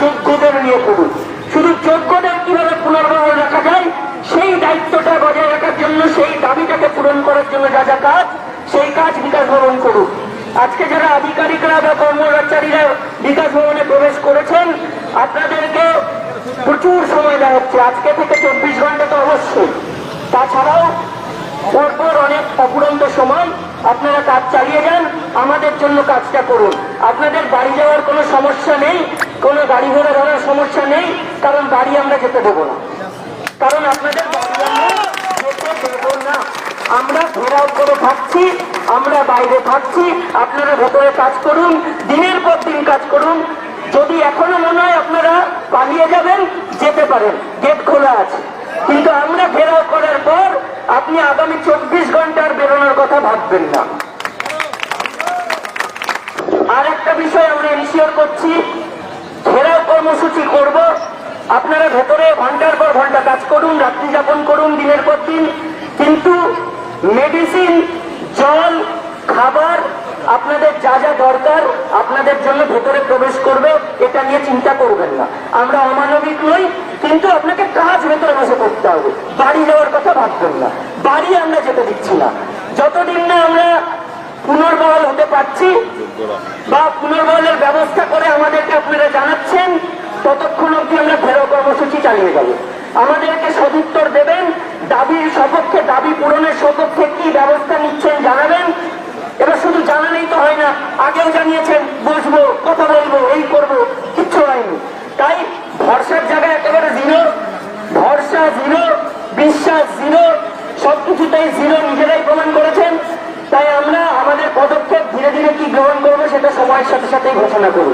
যোগ্যদের নিয়ে করুন শুধু যোগ্যদের কীভাবে পুনর্বহাল রাখা যায়, সেই দায়িত্বটা বজায় রাখার জন্য, সেই দাবিটাকে পূরণ করার জন্য যা যা কাজ, সেই কাজ বিকাশ ভবন করুন। আজকে যারা আধিকারিকরা বা কর্মচারীরা বিকাশ ভবনে প্রবেশ করেছেন, আপনাদেরকে প্রচুর সময় দেওয়া হচ্ছে আজকে থেকে চব্বিশ ঘণ্টা তো অবশ্যই। তাছাড়াও পরপর অনেক অপুরন্ত সময় আপনারা কাজ চালিয়ে যান, আমাদের জন্য কাজটা করুন। আপনাদের বাড়ি যাওয়ার কোনো সমস্যা নেই কোনো গাড়ি ঘোড়া ধরার সমস্যা নেই, কারণ গাড়ি আমরা যেতে দেবো না। কারণ আপনাদের আমরা যেতে না। আমরা ঘেরাও করে থাকছি, আমরা বাইরে থাকছি, আপনারা ভেতরে কাজ করুন, দিনের পর দিন কাজ করুন। যদি এখনও মনে হয় আপনারা পালিয়ে যাবেন, যেতে পারেন, গেট খোলা আছে। কিন্তু আমরা ঘেরাও করার পর আপনি আগামী চব্বিশ ঘণ্টার বেরোনোর কথা ভাববেন না। আর একটা বিষয় আমরা ইনশিওর করছি আপনারা ভেতরে ঘণ্টার পর ঘণ্টা কাজ করুন রাত্রি যাপন করুন, দিনের পর দিন। কিন্তু মেডিসিন জল, খাবার আপনাদের যা যা দরকার আপনাদের জন্য ভেতরে প্রবেশ করবে, এটা নিয়ে চিন্তা করবেন না। আমরা অমানবিক নই, কিন্তু আপনাকে কাজ ভেতরে বসে করতে হবে। বাড়ি যাওয়ার কথা ভাববেন না। বাড়ি আমরা যেতে দিচ্ছি না। যতদিন না আমরা পুনর্বহাল হতে পারছি বা পুনর্বহালের ব্যবস্থা করে আমাদেরকে আপনারা জানাচ্ছেন, ততক্ষণ চালিয়ে যাব আমাদেরকে সদুত্তর দেবেন দাবির সপক্ষে দাবি পূরণের সপক্ষে কি ব্যবস্থা নিচ্ছেন জানাবেন। এবার শুধু জানালেই তো হয় না, আগেও জানিয়েছেন বসবো কথা বলব, এই করব, কিচ্ছু হয়নি। তাই ভরসার জায়গায় একেবারে জিরো, ভরসা জিরো, বিশ্বাস জিরো, সবকিছুতেই জিরো নিজেরাই প্রমাণ করেছেন। তাই আমরা আমাদের পদক্ষেপ ধীরে ধীরে কি গ্রহণ করব সেটা সময়ের সাথে সাথেই ঘোষণা করব।